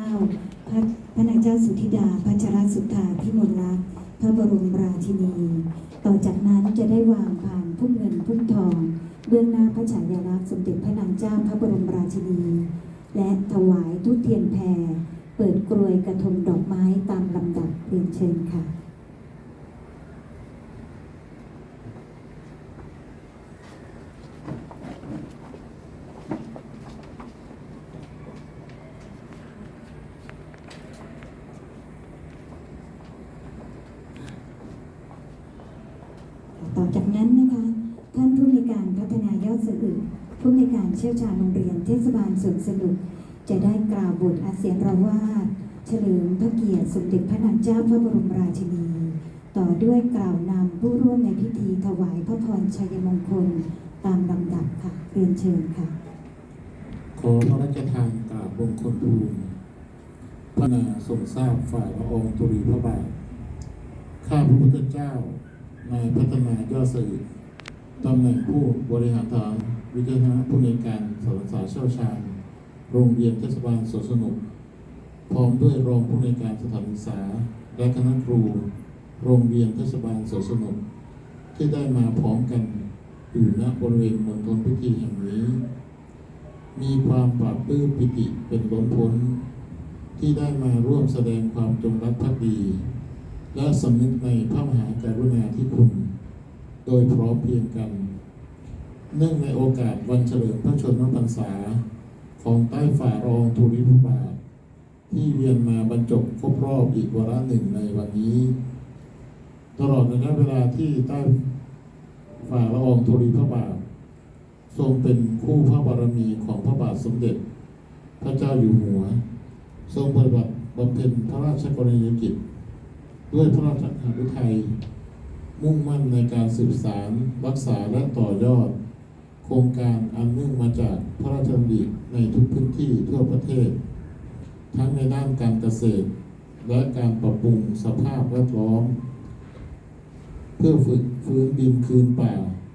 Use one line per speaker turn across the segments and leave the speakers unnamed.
เจ้าพระพระนางเจ้าสุธิดาพัชรสุธาพิมลลักษณ์พระบรมราชินี ต่อจากนั้นจะได้วางผ่านพุ่มเงินพุ่มทอง เบื้องหน้าพระฉายาลักษณ์สมเด็จพระนางเจ้าพระบรมราชินี และถวายทุกเทียนแพรเปิดกลวยกระทงดอกไม้ตามลำดับเรียนเชิญค่ะ ต่อจากนั้นนะคะท่านผู้ในวยการพัฒนายอดสื่อผู้ในการเชี่ยวชาญโรงเรียนเทศบาลสวนสนุก จะได้กล่าวบทอาเซียนราวาสเฉลิมพระเกียรติสมเด็จพระนางเจ้าพระบรมราชินี ต่อด้วยกล่าวนำผู้ร่วมในพิธีถวายพระพรชัยมงคลตามลำดับค่ะเรียนเชิญค่ะ
ขอพระราชทานกราบบงคมทูลพระนาทรงทราบฝ่ายละอองธุรีพระบาทข้าพระพุทธเจ้า นายพัฒนายอดสื่อตำแหน่งผู้บริหารฐานวิทยาผู้ในวยการสารสาเชี่ยวชาญ โรงเรียนเทศบาลสวนสนุก พร้อมด้วยรองผู้ในวยการสถานศึกษา และคณะครู โรงเรียนเทศบาลสวนสนุก ที่ได้มาพร้อมกันอยู่ณบริเวณมณฑลพิธีแห่งนี้ มีความปราบปื้มปิติเป็นล้นพ้น ที่ได้มาร่วมแสดงความจงรักภักดี และสำนึกในพระมหากรุณาธิ ดยพร้อมเพียงกัน เนื่องในโอกาสวันเฉลิมพระชนมพรรษา ของใต้ฝ่ารองธุริพบาท ที่เวียนมาบรรจบครบรอบอีกวาระหนึ่งในวันนี้ ตลอดระยะเวลาที่ใต้ฝ่าละอองธุริพระบาท ทรงเป็นคู่พระบารมีของพระบาทสมเด็จ พระเจ้าอยู่หัว ทรงปฏิบัติบำเพ็ญพระราชกรณียกิจ ด้วยพระราชหฤทัย มุ่งมั่นในการสืบสารรักษาและต่อยอด โครงการอันเนื่องมาจากพระราชดำริในทุกพื้นที่ทั่วประเทศ ทั้งในด้านการเกษตร และการปรับปรุงสภาพแวดล้อม เพื่อฝึกฟื้นดินคืนป่า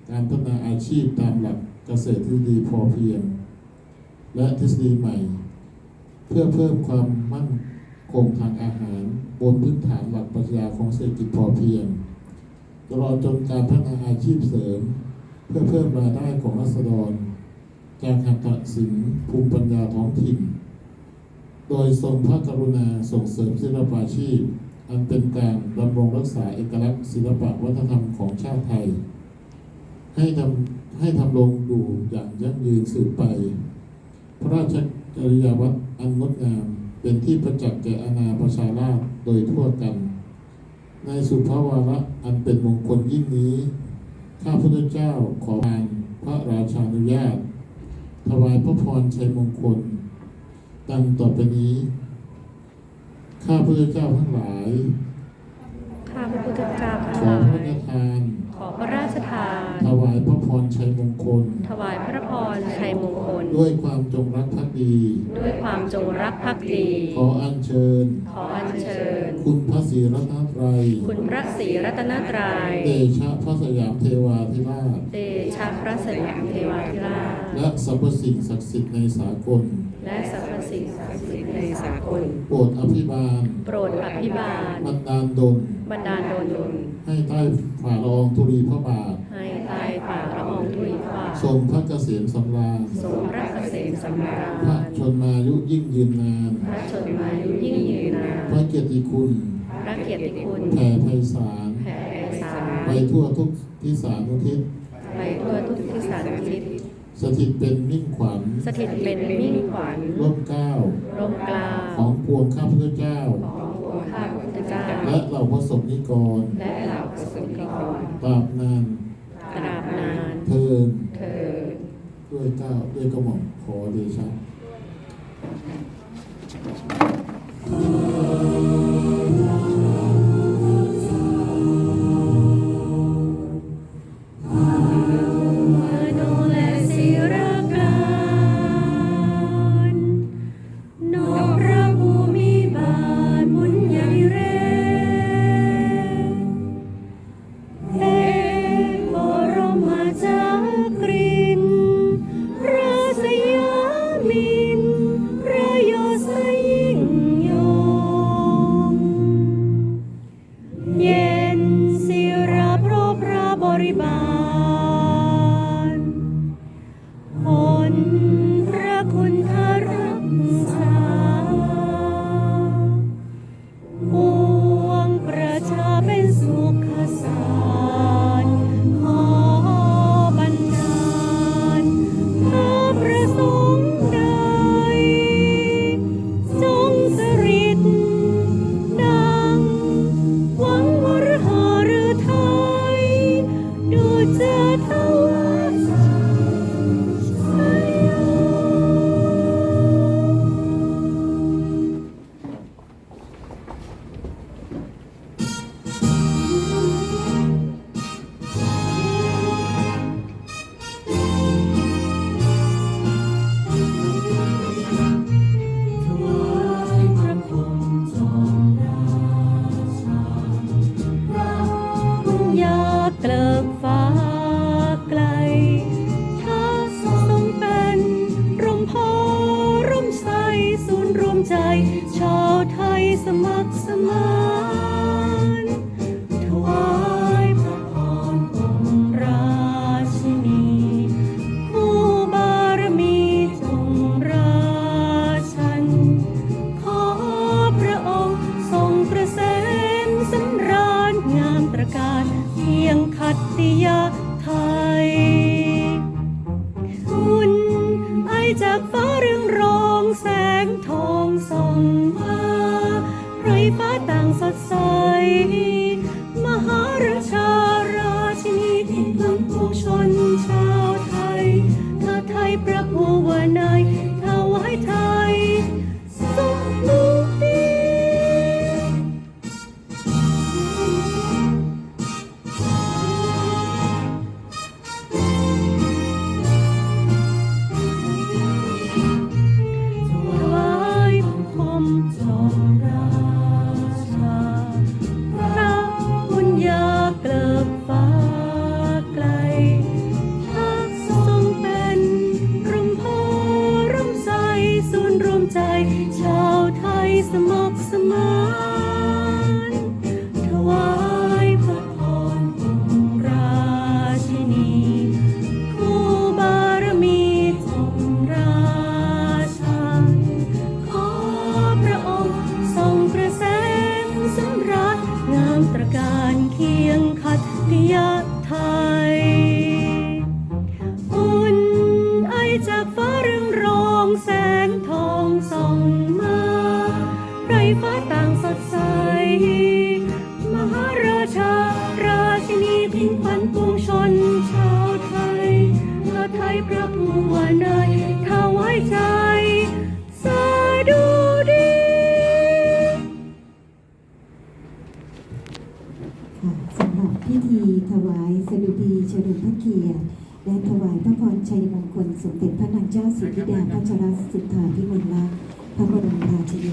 การพัฒนาอาชีพตามหลักเกษตรทฤษฎีพอเพียง และทฤษฎีใหม่ เพื่อเพิ่มความมั่นคงทางอาหาร บนพื้นฐานหลักปรัชญาของเศรษฐกิจพอเพียง ตลอดจนการพัฒนาอาชีพเสริม เพื่อเพิ่มรายได้ของรัษฎรจากหัตถศิลป์ภูมิปัญญาท้องถิ่น โดยทรงพระกรุณาส่งเสริมศิลปาชีพ อันเป็นการดำรงรักษาเอกลักษณ์ศิลปะวัฒนธรรมของชาติไทย ให้ทำให้ทำลงอยู่อย่างยั่งยืนสืบไป พระราชจริยวัตรอันงดงามเป็นที่ประจักษ์แก่อาณาประชาราษฎร์โดยทั่วกัน ในสุภาวาระอันเป็นมงคลยิ่งนี้ ข้าพุทธเจ้าขอพานพระราชานุญาต ถวายพระพรชัยมงคล ดังต่อไปนี้ ข้าพุทธเจ้าทั้งหลาย
ข้าพระพุทธเจ้าทั้ง
ข
ห
อ
ลา
พระ
ย
ราชทาน
ขอพระราชทาน
ถวายพระพรชัยมงคล
ถวายพระพรชัยมงคล
ด้วยความจงรักภักดี
ด้วยความจงรักภักดี
ขออัญเชิญ
ขออัญเชิญ
คุณพระศรีรัตนตรัย
คุณพระศรีรัตนตรัย
เดชะพระสยามเทวาธิราช
เดชะพระสยามเทวาธิราช
และสรรพสิ่งศักดิ์สิทธิ์ในสากล
และสรรพสิ่งศักดิ์สิทธิ์ในสากล
โปรดอภิบาล
โปรดอภิบาล
บันดาลดล
บันดาลโดนดล
ให้ใต้ฝ่าละอองธุรีพระบาท
ให้ใต้ฝ่าละอองธุลีพระบาท
ทรงพระเกษมสำราญ
ทรงพระเกษมสำรา
พระ
ญ
ชนมายุยิ่งยืนนาน
พระชนมายุยิ่งยืนนาน
พระเกียรติคุณ
พระเกียรติคุณ
แผ่ไพศาล
แผ่ไพศาล
ไปทั่วทุกที่สานุทิศ
ไปทั่วทุกทิศสารทิศ
สถิตเป็นมิ่งขวัญ
สถิตเป็นมิ่งขวัญ
ร่มเกล้า
ร่มเกล้า
ของปวงข้าพุทธเจ้า
ของ
และเหล่าพระสงฆ์นิกร
และเหล่าประสงนิกร
ตราบนาน
ตราบนาน
เทิน
เธอญ
ด้วยเกล้าด้วยกระหม่อมขอเดชะ
rebound. จากฟ้าเรืองรองแสงทองส่องมาไพรฟ้าต่างสดใส มหาราชาราชินีที่พลังผู้ชนชาวไทยถ้าไทยพระภูวนา ชาวไทยสมัครสมา ไรฟ้าต่างสดใส มหาราชา ราชินีพิงขวัญปวงชนชาวไทยถ้าไทยพระผู้วานายถวายใจสาดุดี
ค่ะสำหรับพิธีถวายสดุดีเฉลิมพระเกียรติและถวายพระพรชัยมงคลสมเด็จพระนางเจ้าสิริธิดาพัชรสิทธาพิมลลักษณ์พระบรมราชินี